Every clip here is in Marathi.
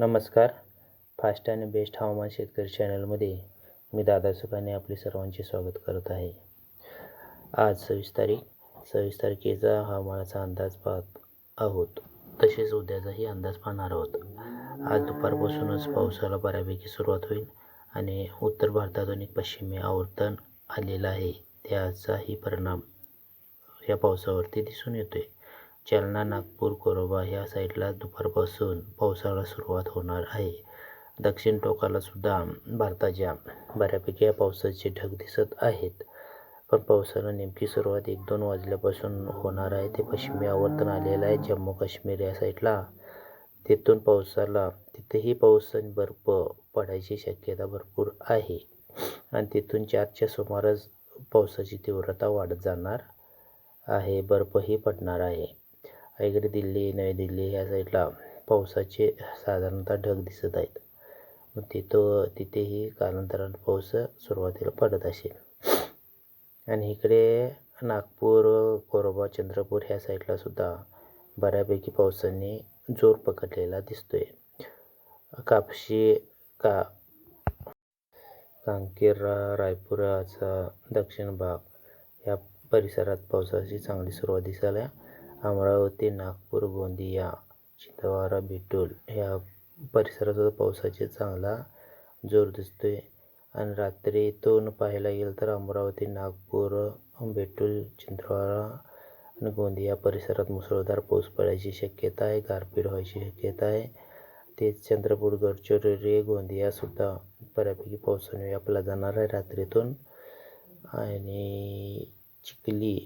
नमस्कार. फास्ट आणि बेस्ट हवामान शेतकरी चॅनलमध्ये मी दादा सुखाने आपले सर्वांचे स्वागत करत आहे. आज सव्वीस तारीख सव्वीस तारखेचा हवामानाचा अंदाज पाहत आहोत. तसेच उद्याचाही अंदाज पाहणार आहोत. आज दुपारपासूनच पावसाला बऱ्यापैकी सुरुवात होईल आणि उत्तर भारतातून एक पश्चिमी आवर्तन आलेलं आहे. त्याचाही परिणाम या पावसावरती दिसून येतो आहे जालना नागपूर कोरोबा या साईडला दुपारपासून पावसाला सुरुवात होणार आहे. दक्षिण टोकाला सुद्धा भारताच्या बऱ्यापैकी या पावसाचे ढग दिसत आहेत. पण पावसाला नेमकी सुरुवात एक दोन वाजल्यापासून होणार आहे. ते पश्चिमी आवर्तन आलेलं आहे. जम्मू काश्मीर या साईडला. तिथून पावसाला तिथेही पाऊस आणि बर्फ पडायची शक्यता भरपूर आहे. आणि तिथून चारच्या सुमारास पावसाची तीव्रता वाढत जाणार आहे. बर्फही पडणार आहे. इकडे दिल्ली नवी दिल्ली ह्या साईडला पावसाचे साधारणतः ढग दिसत आहेत. मग तिथं तिथेही कालांतराने पाऊस सुरुवातीला पडत असेल. आणि इकडे नागपूर कोरोबा चंद्रपूर ह्या साईडला सुद्धा बऱ्यापैकी पावसाने जोर पकडलेला दिसतोय. कापशी का कांकेरा रायपुराचा दक्षिण भाग या परिसरात पावसाची चांगली सुरुवात दिसायला अमरावती नागपूर गोंदिया छिंदवाडा बिटूल ह्या परिसरात पावसाचे चांगला जोर दिसतो आहे आणि रात्री इथून पाहायला गेलं तर अमरावती नागपूर बेटूल छिंदवाडा आणि गोंदिया परिसरात मुसळधार पाऊस पडायची शक्यता आहे गारपीट व्हायची शक्यता आहे. तेच चंद्रपूर गडचिरोली गोंदियासुद्धा बऱ्यापैकी पावसाने व्यापला जाणार आहे रात्रीतून. आणि चिखली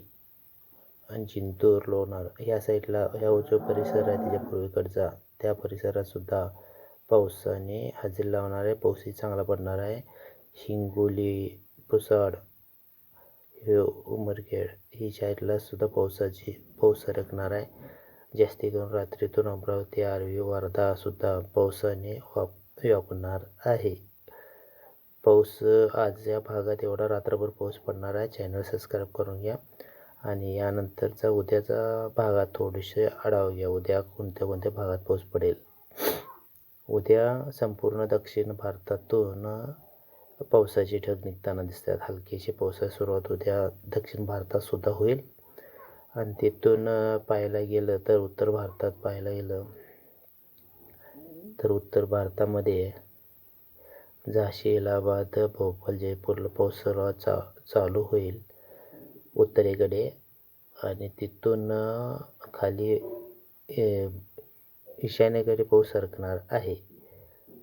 जिंतूर लोणार. ह्या साईडला ह्या जो परिसर आहे त्याच्या पूर्वेकडचा. त्या परिसरातसुद्धा पावसाने हजेरी लावणार आहे पाऊसही चांगला पडणार आहे. हिंगोली पुसाड हे उमरखेड ही साईडला सुद्धा पावसाची पाऊस सरकणार आहे. जास्ती करून रात्रीतून अमरावती आर्वी वर्धासुद्धा पावसाने वाप व्यापणार आहे. पाऊस आज या भागात एवढा रात्रभर पाऊस पडणार आहे. चॅनल सबस्क्राईब करून घ्या. आणि यानंतरचा उद्याचा भागात थोडेसे आढावा घ्या. उद्या कोणत्या कोणत्या भागात पाऊस पडेल? उद्या संपूर्ण दक्षिण भारतातून पावसाचे ढग निघताना दिसतात. हलकीशी पावसाची सुरुवात उद्या दक्षिण भारतातसुद्धा होईल. आणि तिथून पाहायला गेलं तर उत्तर भारतात पाहायला गेलं तर उत्तर भारतामध्ये झाशी इलाहाबाद भोपाळ जयपूरला पाऊस सुरुवात चा चालू होईल. उत्तरेकडे आणि तिथून खाली ईशान्येकडे पाऊस सरकणार आहे.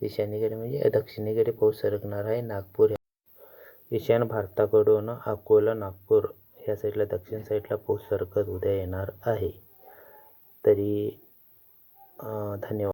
ईशान्येकडे म्हणजे दक्षिणेकडे पाऊस सरकणार आहे. नागपूर ईशान्य भारताकडून अकोला नागपूर ह्या साईडला दक्षिण साईडला पाऊस सरकत उद्या येणार आहे. तरी धन्यवाद.